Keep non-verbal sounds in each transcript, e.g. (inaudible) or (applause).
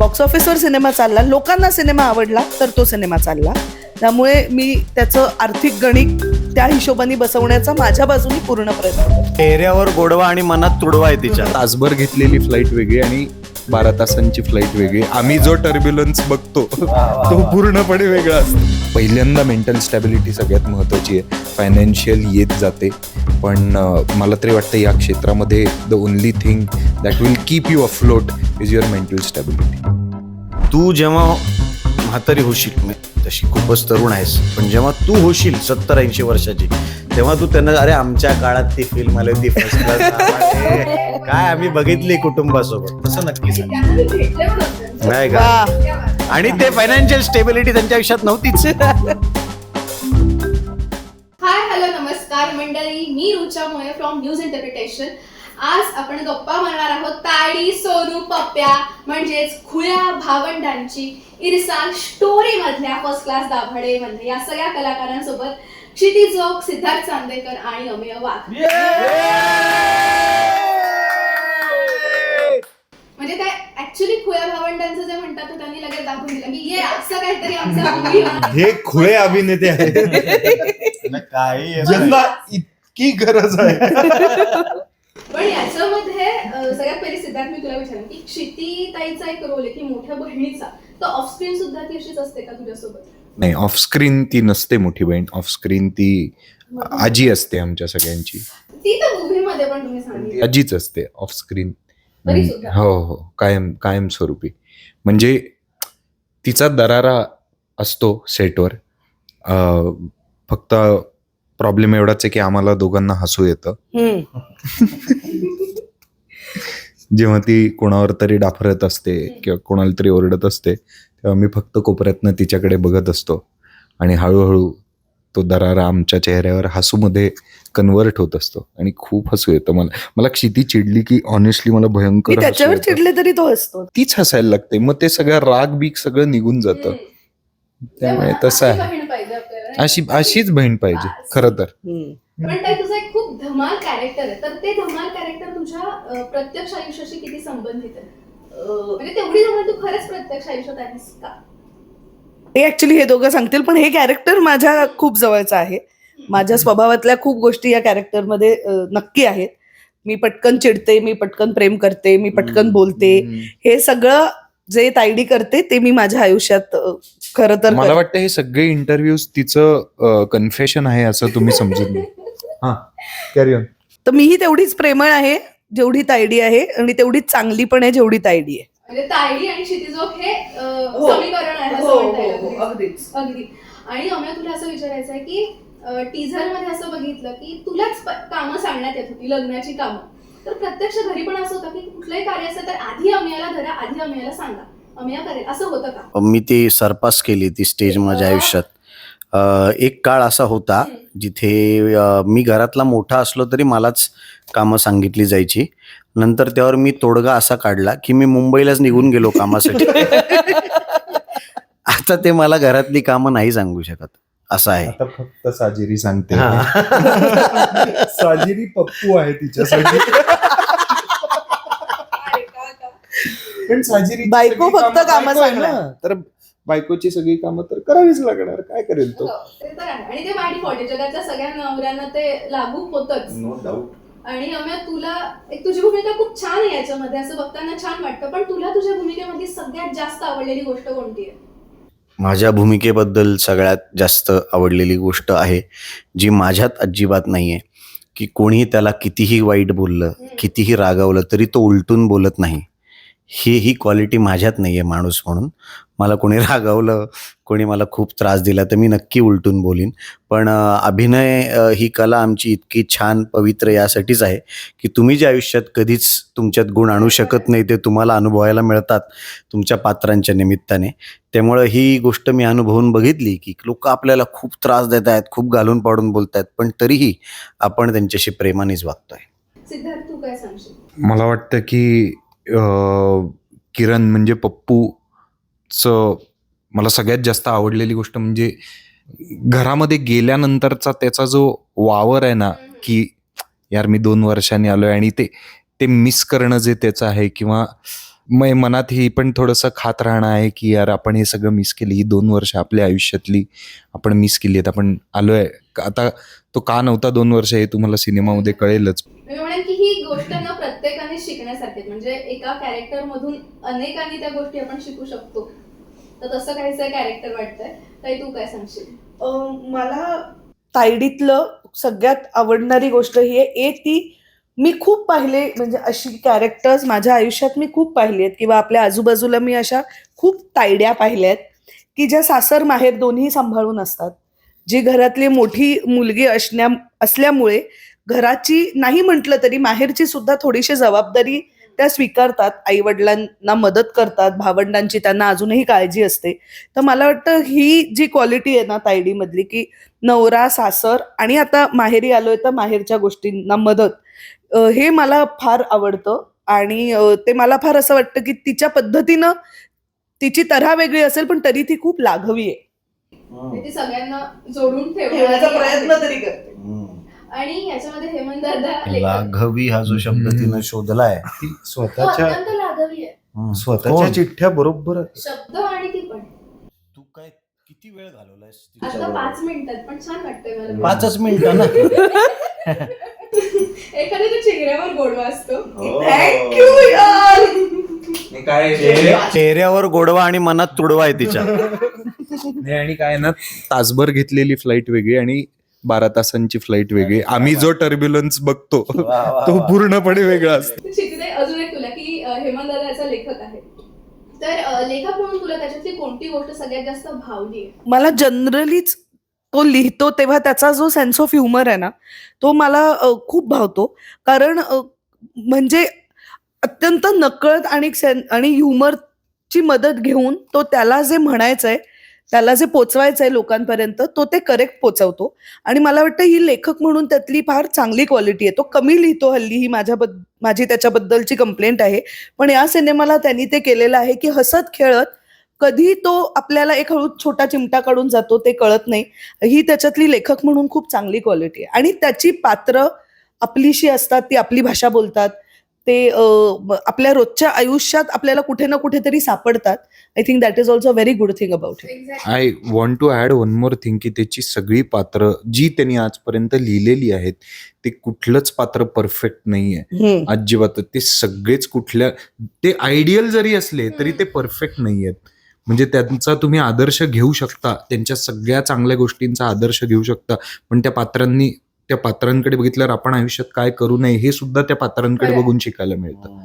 Box ऑफिसवर cinema चालला. लोकांना सिनेमा आवडला तर तो सिनेमा चालला. त्यामुळे मी त्याचं आर्थिक गणित त्या हिशोबाने बसवण्याचा माझ्या बाजूने पूर्ण प्रयत्न करते. चेहऱ्यावर गोडवा आणि मनात तुडवा आहे तिच्या तासभर घेतलेली फ्लाईट वेगळी आणि बारा तासांची फ्लाईट वेगळी. आम्ही जो टर्ब्युलन्स बघतो तो पूर्णपणे वेगळा असतो. पहिल्यांदा मेंटल स्टॅबिलिटी सगळ्यात महत्त्वाची आहे. फायनान्शियल येत जाते. पण मला तरी वाटतं या क्षेत्रामध्ये the only thing that will keep you afloat is your mental stability तू जेव्हा म्हातारी होशील तशी खूपच तरुण आहेस पण जेव्हा तू होशील सत्तर ऐंशी वर्षाची तेव्हा तू त्यांना अरे आमच्या काळात ती फिल्म आली होती फर्स्ट (laughs) क्लास काय आम्ही बघितली कुटुंबासोबत. तसं नक्कीच. आहे. नाही का? आणि ते फायनान्शियल स्टेबिलिटी त्यांच्या आयुष्यात नव्हतीच. हाय हॅलो नमस्कार. मंडळी मी रुचा मोये फ्रॉम न्यूज इंटरप्रिटेशन आज आपण गप्पा मारणार आहोत ताडी सोनू पप्प्या म्हणजेच खुळ्या भावंडांची इरसाल स्टोरी मधल्या फर्स्ट क्लास दाभाडे मध्ये या सगळ्या कलाकारांसोबत क्षितिज जोग सिद्धार्थ चांदेकर आणि अमेय वाघ. म्हणजे काय ऍक्च्युली खुळ्या भावंडांचं जे म्हणतात ते त्यांनी लगेच दाखवून दिलं. की ये (laughs) असं काहीतरी आमचा. हे खुळे अभिनेते आहेत. काही ज्यांना इतकी गरज आहे. पण याच्यामध्ये सगळ्यात पहिले सिद्धार्थ मी तुला विचारेन की क्षिती ताईचा एक रोल आहे की मोठ्या बहिणीचा. तर ऑफस्क्रीन सुद्धा ती अशीच असते का तुझ्यासोबत? नाही ऑफ स्क्रीन ती नसते मोठी बहीण. ऑफ स्क्रीन ती आजी असते आमच्या सगळ्यांची. ती तर मूव्ही मध्ये पण तुम्ही सांगितलं. आजीच असते ऑफ स्क्रीन? हो हो कायम कायम स्वरूपी. म्हणजे तिचा दरारा असतो सेटवर. फक्त प्रॉब्लेम एवढाच आहे की आम्हाला दोघांना हसू येतं. (laughs) जेव्हा ती कोणावर तरी डाफरत असते किंवा कोणाला तरी ओरडत असते तेव्हा मी फक्त कोपऱ्यातनं तिच्याकडे बघत असतो. आणि हळूहळू तो दरारा आमच्या चेहऱ्यावर हसूमध्ये कन्वर्ट होत असतो आणि खूप हसू येतं मला. मला क्षिती चिडली की ऑनेस्टली मला भयंकर हसू त्याच्यावर. चिडले तरी तो असतो तीच हसायला लागते. मग ते सगळं राग बीक सगळं निघून जातं. त्यामुळे तसं अशी आहे? अशी अशीच बहीण पाहिजे खरं तर. पण ताई तुझं एक खूप धमाल कॅरेक्टर आहे. तर ते धमाल कॅरेक्टर तुझ्या अं, प्रत्यक्ष आयुष्याशी किती संबंधित आहे? म्हणजे तेवढी धमाल तू खरंच प्रत्यक्ष आयुष्यात आहेस का? ते ऍक्च्युली हे दोघं सांगतील पण हे कॅरेक्टर माझ्या खूप जवळचं आहे. माझ्या स्वभावातल्या खूप गोष्टी या कॅरेक्टरमध्ये नक्की आहेत. मी पटकन चिडते मी पटकन प्रेम करते मी पटकन बोलते. हे सगळं जे तायडी करते ते मी माझ्या आयुष्यात खरं तर मला. वाटतं हे सगळे इंटरव्ह्यूज तिचं कन्फेशन आहे असं तुम्ही समजून घ्या हा तर मीही तेवढीच प्रेमळ आहे जेवढी तायडी आहे आणि तेवढीच चांगली पण आहे जेवढी तायडी आहे. म्हणजे तायडी आणि क्षितिजोग हे हो. समीकरण आहे असं हो, म्हणता येईल. हो, अगदीच. अगदी. आणि अमया तुला असं विचारायचं आहे की टीझरमध्ये असं बघितलं की तुलाच कामं सांगण्यात येत होती लग्नाची कामं. तर प्रत्यक्ष घरी पण असं होतं की कुठलंही कार्य असेल तर आधी अमयाला धरा आधी अमयाला सांगा. अमया करेल. असं होतं का? मी ती सरपास केली ती स्टेज माझ्या आयुष्यात. एक काळ असा होता जिथे मी घरातला मोठा असलो तरी मलाच कामं सांगितली जायची. नंतर त्यावर मी तोडगा असा काढला की मी मुंबईलाच निघून गेलो कामासाठी. (laughs) आता ते मला घरातली कामं नाही सांगू शकत. असं आहे. आता फक्त साजिरी सांगते. हा. (laughs) साजिरी पप्पू आहे तिच्यासाठी. पण साजिरी बायको फक्त कामं सांगणार. तर बायकोची सगळी कामं तर करावीच लागणार. काय करेल तो? हो, ते तर आहे. आणि ते डिफॉल्ट आहे जगातल्या सगळ्या नवऱ्यांना ते लागू होतच. नो डाऊट आणि अमया तुला एक तुझी भूमिका खूप छान आहे याच्यामध्ये असं बघताना छान वाटतं पण तुला तुझ्या भूमिकेमध्ये सगळ्यात जास्त आवडलेली गोष्ट कोणती आहे? माझ्या भूमिकेबद्दल सगळ्यात जास्त आवडलेली गोष्ट आहे जी माझ्यात अजिबात नाही आहे की कोणी त्याला कितीही वाईट बोललं कितीही रागावलं तरी तो उलटून बोलत नाही. ही ही क्वालिटी माझ्यात नाही आहे माणूस म्हणून. मला कोणी रागावलं कोणी मला खूप त्रास दिला तर मी नक्की उलटून बोलीन. पण अभिनय ही कला आमची इतकी छान पवित्र यासाठीच आहे की तुम्ही जे आयुष्यात कधीच तुमच्यात गुण आणू शकत नाही ते तुम्हाला अनुभवायला मिळतात तुमच्या पात्रांच्या निमित्ताने. त्यामुळं ही गोष्ट मी अनुभवून बघितली की लोक आपल्याला खूप त्रास देत आहेत खूप घालून पाडून बोलत आहेत पण तरीही आपण त्यांच्याशी प्रेमानेच वागतोय. सिद्धार्थ तू काय सांगशील? मला वाटतं की किरण म्हणजे पप्पूचं मला सगळ्यात जास्त आवडलेली गोष्ट म्हणजे घरामध्ये गेल्यानंतरचा त्याचा जो वावर आहे ना की यार मी दोन वर्षांनी आलोय आणि ते ते मिस करणं जे त्याचं आहे किंवा मग मनात ही पण थोडंसं खात राहणं आहे की यार आपण हे सगळं मिस केली. ही दोन वर्ष आपल्या आयुष्यातली आपण मिस केली आहेत. आपण आलोय. आता तो का नव्हता दोन वर्ष हे तुम्हाला सिनेमामध्ये कळेलच. मी म्हणेन की ही गोष्ट ना प्रत्येकाने शिकण्यासारखी आहे. म्हणजे एका कॅरेक्टर मधून अनेकांनी त्या गोष्टी आपण शिकू शकतो. तर तसं काहीच कॅरेक्टर वाटतंय. ताई तू काय सांगशील? अं, मला तायडीतलं सगळ्यात आवडणारी गोष्ट ही आहे. एक ती मी खूप पाहिले म्हणजे अशी कॅरेक्टर्स माझ्या आयुष्यात मी खूप पाहिली आहेत. किंवा आपल्या आजूबाजूला मी अशा खूप तायड्या पाहिल्या आहेत की ज्या सासर माहेर दोन्ही सांभाळून असतात. जी घरातली मोठी मुलगी असण्या असल्यामुळे घराची नाही म्हटलं तरी माहेरची सुद्धा थोडीशी जबाबदारी त्या स्वीकारतात. आई वडिलांना मदत करतात भावंडांची त्यांना अजूनही काळजी असते. तर मला वाटतं ही जी क्वालिटी आहे ना तायडीमधली की नवरा सासर आणि आता माहेरी आलोय तर माहेरच्या गोष्टींना मदत. हे मला फार आवडतं आणि ते मला फार असं वाटतं की तिच्या पद्धतीनं तिची तऱ्हा वेगळी असेल पण तरी ती खूप लाघवी आहे. ती सगळ्यांना जोडून ठेवण्याचा ठेवण्याचा प्रयत्न तरी करते. आणि याच्यामध्ये हेमंत दादा लेखक. लाघवी हा जो शब्द तिनं शोधलाय ती स्वतःच्या लाघवी आहे. स्वतःच्या? चिठ्ठ्या बरोबर शब्द आणि ती पण. तू काय किती वेळ घालवलायस पाच मिनिटात पण छान वाटतंय मला. पाचच मिनिटं ना? (laughs) (laughs) एखाद्याच्या चेहऱ्यावर गोडवा असतो. थँक्यू यार (laughs) काय चेहऱ्यावर गोडवा आणि मनात तुडवा आहे तिच्या. (laughs) नाही आणि काय ना तासभर घेतलेली फ्लाईट वेगळी आणि बारा तासांची फ्लाईट वेगळी. आम्ही जो टर्ब्युलन्स बघतो तो पूर्णपणे वेगळा असतो. शिकते अजून एक तुला की अं, हेमंत दादा याचा लेखक आहे. तर अं, लेखक म्हणून तुला त्याच्यातली कोणती गोष्ट सगळ्यात जास्त भावली आहे? मला जनरलीच तो लिहितो तेव्हा त्याचा जो सेन्स ऑफ ह्युमर आहे ना तो मला खूप भावतो. कारण म्हणजे अत्यंत नकळत आणि सेन आणि ह्युमरची मदत घेऊन तो त्याला जे म्हणायचं आहे त्याला जे पोचवायचं आहे लोकांपर्यंत तो ते करेक्ट पोचवतो. आणि मला वाटतं ही लेखक म्हणून त्यातली फार चांगली क्वालिटी आहे. तो कमी लिहितो हल्ली ही माझ्या माझी त्याच्याबद्दलची कंप्लेंट आहे. पण या सिनेमाला त्यांनी ते केलेलं आहे की हसत खेळत कधी तो आपल्याला एक हळू छोटा चिमटा काढून जातो ते कळत नाही. ही त्याच्यातली लेखक म्हणून खूप चांगली क्वालिटी आहे. आणि त्याची पात्र आपलीशी असतात ती आपली भाषा बोलतात. ते आपल्या रोजच्या आयुष्यात आपल्याला कुठे ना कुठेतरी सापडतात. I think that is also a very good thing about I want to add one more thing की त्याची सगळी पात्र जी त्यांनी आजपर्यंत लिहिलेली आहेत ते कुठलंच पात्र परफेक्ट नाहीये. अजिबात ते सगळेच कुठल्या ते आयडियल जरी असले तरी ते परफेक्ट नाही आहेत म्हणजे त्यांचा तुम्ही आदर्श घेऊ शकता त्यांच्या सगळ्या चांगल्या गोष्टींचा आदर्श घेऊ शकता पण त्या पात्रांनी त्या पात्रांकडे बघितल्यावर आपण आयुष्यात काय करू नये हे सुद्धा त्या पात्रांकडे बघून शिकायला मिळतं.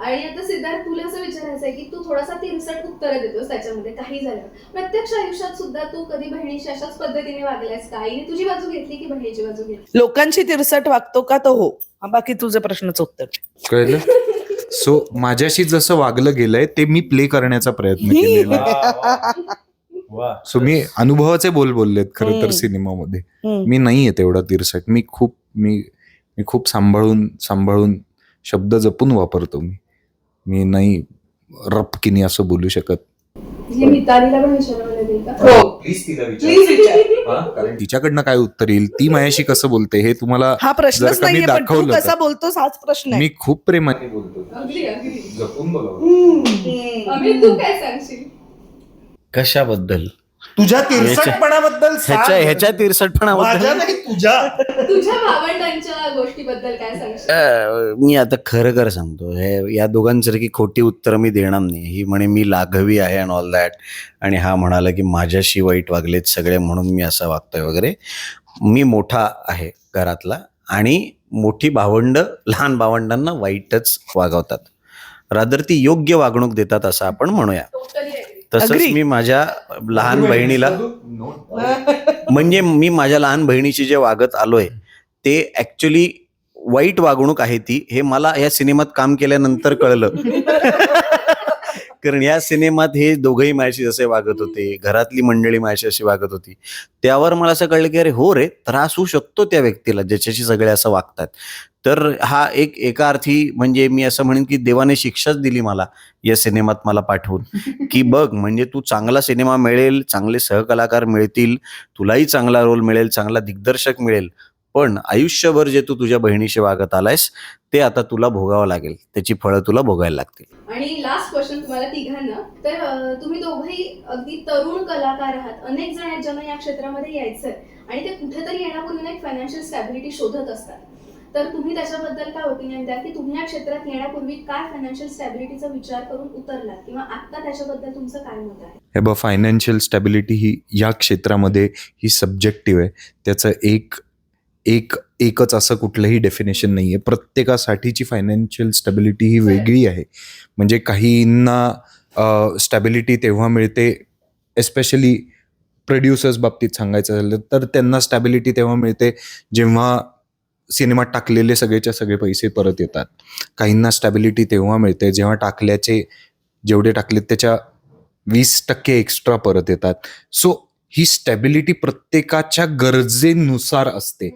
आणि आता सिद्धार्थ तुला असं विचारायचं आहे की तू थोडासा तिरसट उत्तर देतोस त्याच्यामध्ये काही झालं. प्रत्यक्ष आयुष्यात सुद्धा तू कधी बहिणीशी अशाच पद्धतीने वागल्यास का? आईने तुझी बाजू घेतली की बहिणीची बाजू घेतली? लोकांशी तिरसट वागतो का तर हो? हा, बाकी तुझ्या प्रश्नाचं उत्तर. कळलं? सो माझ्याशी जसं वागलं गेलंय ते मी प्ले करण्याचा प्रयत्न केलेला. (laughs) सो मी अनुभवाचे बोल बोललेत खरं तर. सिनेमामध्ये. मी नाही आहे तेवढा तिरसट. मी खूप मी मी खूप सांभाळून सांभाळून शब्द जपून वापरतो मी. मी नाही रपकिनी असं बोलू शकत. हे का? हो. प्लीज तिला प्लीज विचार. (laughs) तिच्याकडनं काय उत्तर येईल? ती माझ्याशी कसं बोलते? हे तुम्हाला हा प्रश्नच का मी नाहीये पण तू दाखवलं कसा तर- बोलतोस हाच प्रश्न आहे. मी खूप प्रेमाने बोलतो अगदी. अगदी जपून बोला हम्म. अमित तू काय सांगशील? कशाबद्दल? तुझ्या तिरसटपणाबद्दल. ह्याच्या ह्याच्या माझ्या तिरसटपणाबद्दल नाही तुझ्या. तुझ्या भावंडांच्या गोष्टीबद्दल काय सांगशील? अं, मी आता खरं खरं सांगतो. हे या दोघांसारखी खोटी उत्तरं मी देणार नाही. ही म्हणे मी लाघवी आहे अँड ऑल दॅट आणि हा म्हणाला की माझ्याशी वाईट वागलेत सगळे म्हणून मी असं वागतोय वगैरे. मी मोठा आहे घरातला आणि मोठी भावंड लहान भावंडांना वाईटच वागवतात. रादर ती योग्य वागणूक देतात असं आपण म्हणूया. तसंच Agree. मी माझ्या लहान बहिणीला (laughs) म्हणजे मी माझ्या लहान बहिणीशी जे वागत आलोय ते ऍक्च्युली वाईट वागणूक आहे ती. हे मला या सिनेमात काम केल्यानंतर कळलं. (laughs) कारण या सिनेमात हे दोघंही माझ्याशी जसे वागत होते घरातली मंडळी माझ्याशी अशी वागत होती. त्यावर मला असं कळलं की अरे हो रे त्रास होऊ शकतो त्या व्यक्तीला ज्याच्याशी सगळे असं वागतात. तर हा एक एका अर्थी म्हणजे मी असं म्हणेन की देवाने शिक्षाच दिली मला या सिनेमात मला पाठवून. (laughs) की बघ म्हणजे तू चांगला सिनेमा मिळेल चांगले सहकलाकार मिळतील तुलाही चांगला रोल मिळेल चांगला दिग्दर्शक मिळेल पण आयुष्यभर जे तू तुझ्या बहिणीशी वागत आलायस ते आता तुला भोगावं लागेल. त्याची फळं तुला भोगायला लागतील. आणि लास्ट क्वेश्चन तुम्हाला तिघांना. तर तुम्ही दोघंही अगदी तरुण कलाकार आहात. अनेक जण ज्यांना या क्षेत्रामध्ये यायचंय. आणि ते कुठेतरी येण्यापूर्वी एक फायनान्शियल स्टॅबिलिटी शोधत असतात. तर तुम्ही त्याच्याबद्दल काय ओपिनियन द्या की तुम्ही या क्षेत्रात येण्यापूर्वी काय फायनान्शियल स्टॅबिलिटीचा विचार करून उतरलात? किंवा आता त्याच्याबद्दल तुमचं काय मत आहे? हे बघ फायनान्शियल स्टॅबिलिटी ही या क्षेत्रामध्ये ही सब्जेक्टिव्ह आहे. त्याचं एक एक एकच असं कुठलंही डेफिनेशन नाही आहे प्रत्येकासाठीची फायनान्शियल स्टॅबिलिटी ही वेगळी आहे. म्हणजे काहींना स्टॅबिलिटी तेव्हा मिळते एस्पेशली प्रोड्युसर्स बाबतीत सांगायचं झालं तर त्यांना स्टॅबिलिटी तेव्हा मिळते जेव्हा सिनेमात टाकलेले सगळेच्या सगळे पैसे परत येतात. काहींना स्टॅबिलिटी तेव्हा मिळते जेव्हा टाकल्याचे जेवढे टाकलेत त्याच्या वीस टक्के एक्स्ट्रा परत येतात. सो ही स्टॅबिलिटी प्रत्येकाच्या गरजेनुसार असते.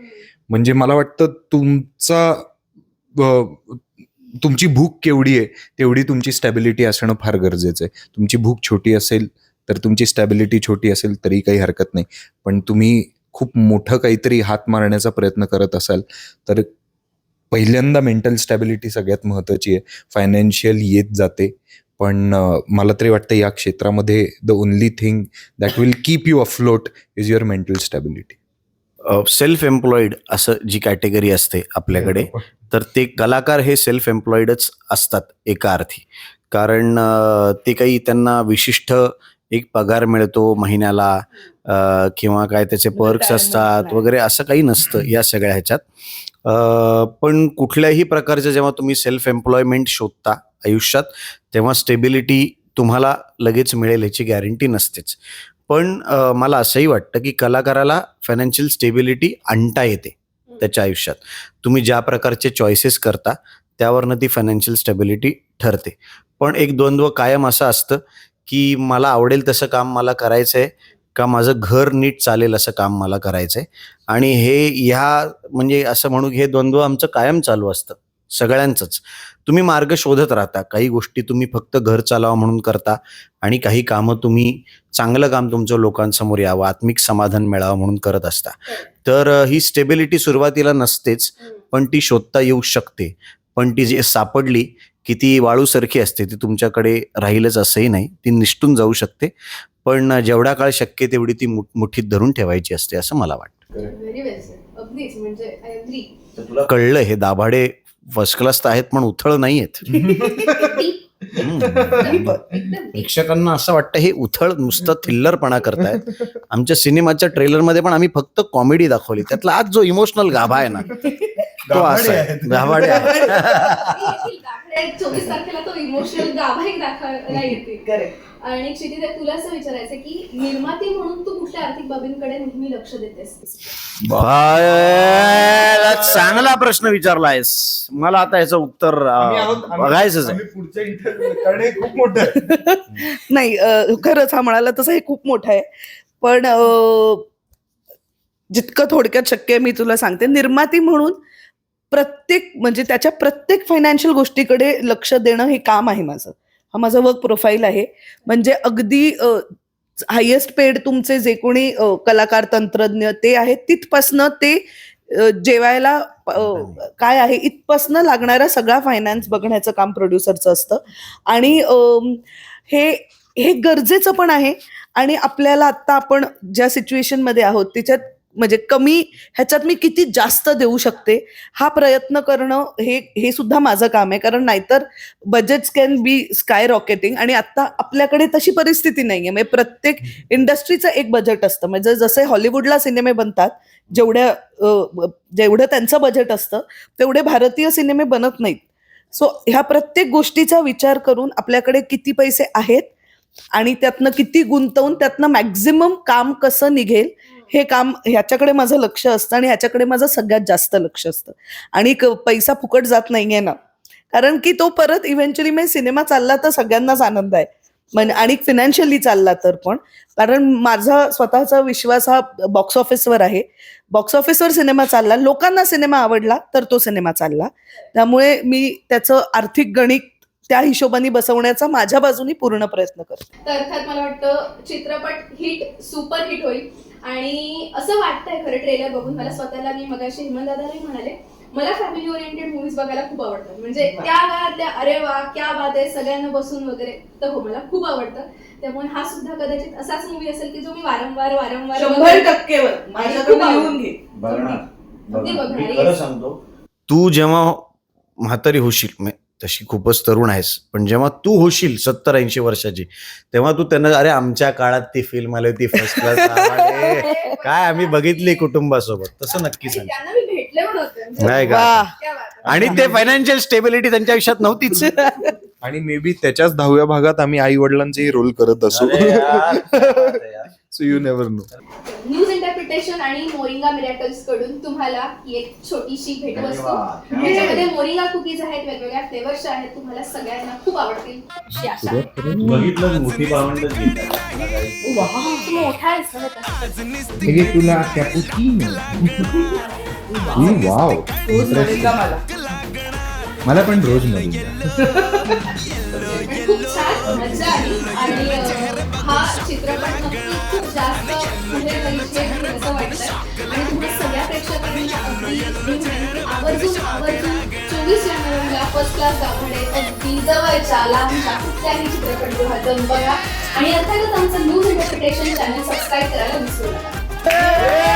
म्हणजे मला वाटतं तुमचा तुमची भूक केवढी आहे तेवढी तुमची स्टॅबिलिटी असणं फार गरजेचं आहे. तुमची भूक छोटी असेल तर तुमची स्टॅबिलिटी छोटी असेल तरी काही हरकत नाही. पण तुम्ही खूप मोठं काहीतरी हात मारण्याचा प्रयत्न करत असाल तर पहिल्यांदा मेंटल स्टॅबिलिटी सगळ्यात महत्त्वाची आहे. फायनान्शियल येत जाते. पण मला तरी वाटतं या क्षेत्रामध्ये the only thing that will keep you afloat is your mental stability self employed असं जी कॅटेगरी असते आपल्याकडे तर ते कलाकार हे सेल्फ एम्प्लॉईडच असतात एका अर्थी. कारण ते काही त्यांना विशिष्ट एक पगार मिळतो महिन्याला किंवा काय त्याचे पर्क्स असतात. वगैरे असं काही नसतं या सगळ्या ह्याच्यात. पण कुठल्याही प्रकारचं जेव्हा तुम्ही सेल्फ एम्प्लॉयमेंट शोधता आयुष्यात तेव्हा स्टेबिलिटी तुम्हाला लगेच मिळेल याची गॅरंटी नसतेच. पण मला असंही वाटतं की कलाकाराला फायनान्शियल स्टेबिलिटी आणता येते त्याच्या आयुष्यात. तुम्ही ज्या प्रकारचे चॉईसेस करता त्यावरनं ती फायनान्शियल स्टेबिलिटी ठरते. पण एक द्वंद्व कायम असं असतं की मला आवडेल तसं काम मला करायचं आहे का माझं घर नीट चालेल असं काम मला करायचं आहे आणि हे ह्या म्हणजे असं म्हणू हे द्वंद्व आमचं कायम चालू असतं सगळ्यांचंच. तुम्ही मार्ग शोधत राहता काही गोष्टी तुम्ही फक्त घर चालावं म्हणून करता आणि काही कामं तुम्ही चांगलं काम तुमचं लोकांसमोर यावं आत्मिक समाधान मिळावं म्हणून करत असता. तर ही स्टेबिलिटी सुरुवातीला नसतेच पण ती शोधता येऊ शकते. पण ती जी सापडली की ती वाळूसारखी असते ती तुमच्याकडे राहीलच असंही नाही. ती निष्ठून जाऊ शकते. पण जेवढा काळ शक्य तेवढी ती मुठ- मुठीत धरून ठेवायची असते असं मला वाटतं. म्हणजे तुला कळलं हे दाभाडे फर्स्ट क्लास तर आहेत पण उथळ नाही आहेत (laughs) प्रेक्षकांना असं वाटतं हे उथळ नुसतं थिल्लरपणा करतायत. आमच्या सिनेमाच्या ट्रेलरमध्ये पण आम्ही फक्त कॉमेडी दाखवली. त्यातला आज जो इमोशनल गाभा आहे ना तो असा आहे. गाभाडे आहे. (laughs) चोवीस तारखेला तो इमोशनल गाभा एक दाखवायला येतील. आणि क्षितिज तुला असं विचारायचं की निर्माती म्हणून तू कुठल्या आर्थिक बाबींकडे नेहमी लक्ष देतेस बाय, चांगला प्रश्न विचारलायस. मला आता याचं उत्तर अं, बघायचंच आहे. पुढच्या इंटरव्ह्यू कारण हे खूप मोठं आहे. (laughs) नाही अ, खरंच हा म्हणाला तसं हे खूप मोठं आहे. पण अ, जितकं थोडक्यात शक्य आहे मी तुला सांगते. निर्माती म्हणून प्रत्येक म्हणजे त्याच्या प्रत्येक फायनान्शियल गोष्टीकडे लक्ष देणं हे काम आहे माझं. हा माझं वर्क प्रोफाईल आहे. म्हणजे अगदी हायेस्ट पेड तुमचे जे कोणी कलाकार तंत्रज्ञ ते आहेत तिथपासनं ते जेवायला काय आहे इथपासनं लागणारा सगळा फायनान्स बघण्याचं काम प्रोड्युसरचं असतं. आणि हे हे गरजेचं पण आहे. आणि आपल्याला आता आपण ज्या सिच्युएशनमध्ये आहोत त्याच्यात म्हणजे कमी ह्याच्यात मी किती जास्त देऊ शकते? हा प्रयत्न करणं हे हे सुद्धा माझं काम आहे. कारण नाहीतर budgets can be skyrocketing आणि आता आपल्याकडे तशी परिस्थिती नाही आहे म्हणजे प्रत्येक इंडस्ट्रीचं एक बजेट असतं. म्हणजे जसे हॉलिवूडला सिनेमे बनतात जेवढ्या जेवढं त्यांचं बजेट असतं तेवढे भारतीय सिनेमे बनत नाहीत. सो ह्या प्रत्येक गोष्टीचा विचार करून आपल्याकडे किती पैसे आहेत आणि त्यातनं किती गुंतवून त्यातनं मॅक्झिमम काम कसं निघेल हे काम ह्याच्याकडे माझं लक्ष असतं आणि ह्याच्याकडे माझं सगळ्यात जास्त लक्ष असतं. आणि पैसा फुकट जात नाहीये ना. कारण की तो परत इव्हेंच्युअली म्हणजे सिनेमा चालला तर सगळ्यांनाच आनंद आहे. म्हणजे आणि फिनान्शियली चालला तर पण. कारण माझा स्वतःचा विश्वास हा बॉक्स ऑफिसवर आहे. बॉक्स ऑफिसवर सिनेमा चालला. लोकांना सिनेमा आवडला तर तो सिनेमा चालला. त्यामुळे मी त्याचं आर्थिक गणित त्या हिशोबाने बसवण्याचा माझ्या बाजूनी पूर्ण प्रयत्न करते. तर अर्थात मला वाटतं चित्रपट हिट सुपर हिट होईल. आणि असं वाटतंय खरं ट्रेलर बघून. मला स्वतःला मी मगाशी हेमंत दादालाही म्हणाले मला फॅमिली ओरिएंटेड मूवीज बघायला खूप आवडतात. म्हणजे त्या काळातल्या अरे वा क्या बात आहे सगळ्यांना बसून वगैरे. तर हो मला खूप आवडतं. त्यामुळे हा सुद्धा कदाचित असाच मूवी असेल की जो मी वारंवार वारंवार शंभर. टक्केवर. घे. बघणार. खरं सांगतो तू जेव्हा म्हातारी होशील तशी खूपच तरुण आहेस. पण जेव्हा तू होशील सत्तर ऐंशी वर्षाची तेव्हा तू त्यांना अरे आमच्या काळात ती फिल्म आली होती फर्स्ट क्लास काय आम्ही बघितली कुटुंबासोबत. तसं नक्की सांग. नाही का? वा क्या बात आहे. आणि ते फायनान्शियल स्टेबिलिटी त्यांच्या आयुष्यात नव्हतीच. आणि मे बी त्याच्याच दहाव्या भागात आम्ही आई वडिलांचेही रोल करत असू. (laughs) So you never know news interpretation आणि मोरिंगा मिरॅकल्सकडून तुम्हाला एक छोटीशी भेटवस्तू त्याच्यामध्ये मोरिंगा कुकीज आहेत वेगवेगळ्या फ्लेवर्सच्या आहेत तुम्हाला सगळ्यांना खूप आवडतील. अशी आशा आहे. बघितलं मोठी भावंड तू मोठा आहेस ना आता. हे तुला कॅपुचिनो (laughs) वाव. तोच म्हणेल का मला. मला पण रोजमध्ये (laughs) खूप छान मजा आली. आणि अं, हा चित्रपट नक्की खूप जास्त पुढे परिचय असं वाटतंय. आणि तुम्हाला सगळ्या प्रेक्षकांना अगदी मी म्हणेन की आवर्जून आवर्जून चोवीस जानेवारीला फर्स्ट क्लास दाखवणे अगदी जवळच्या लांबच्या कुठल्याही चित्रपटगृहात जाऊन बघा. आणि अर्थातच आमचं न्यूज इंटरप्रिटेशन चॅनल सबस्क्राईब करायला विसरू नका.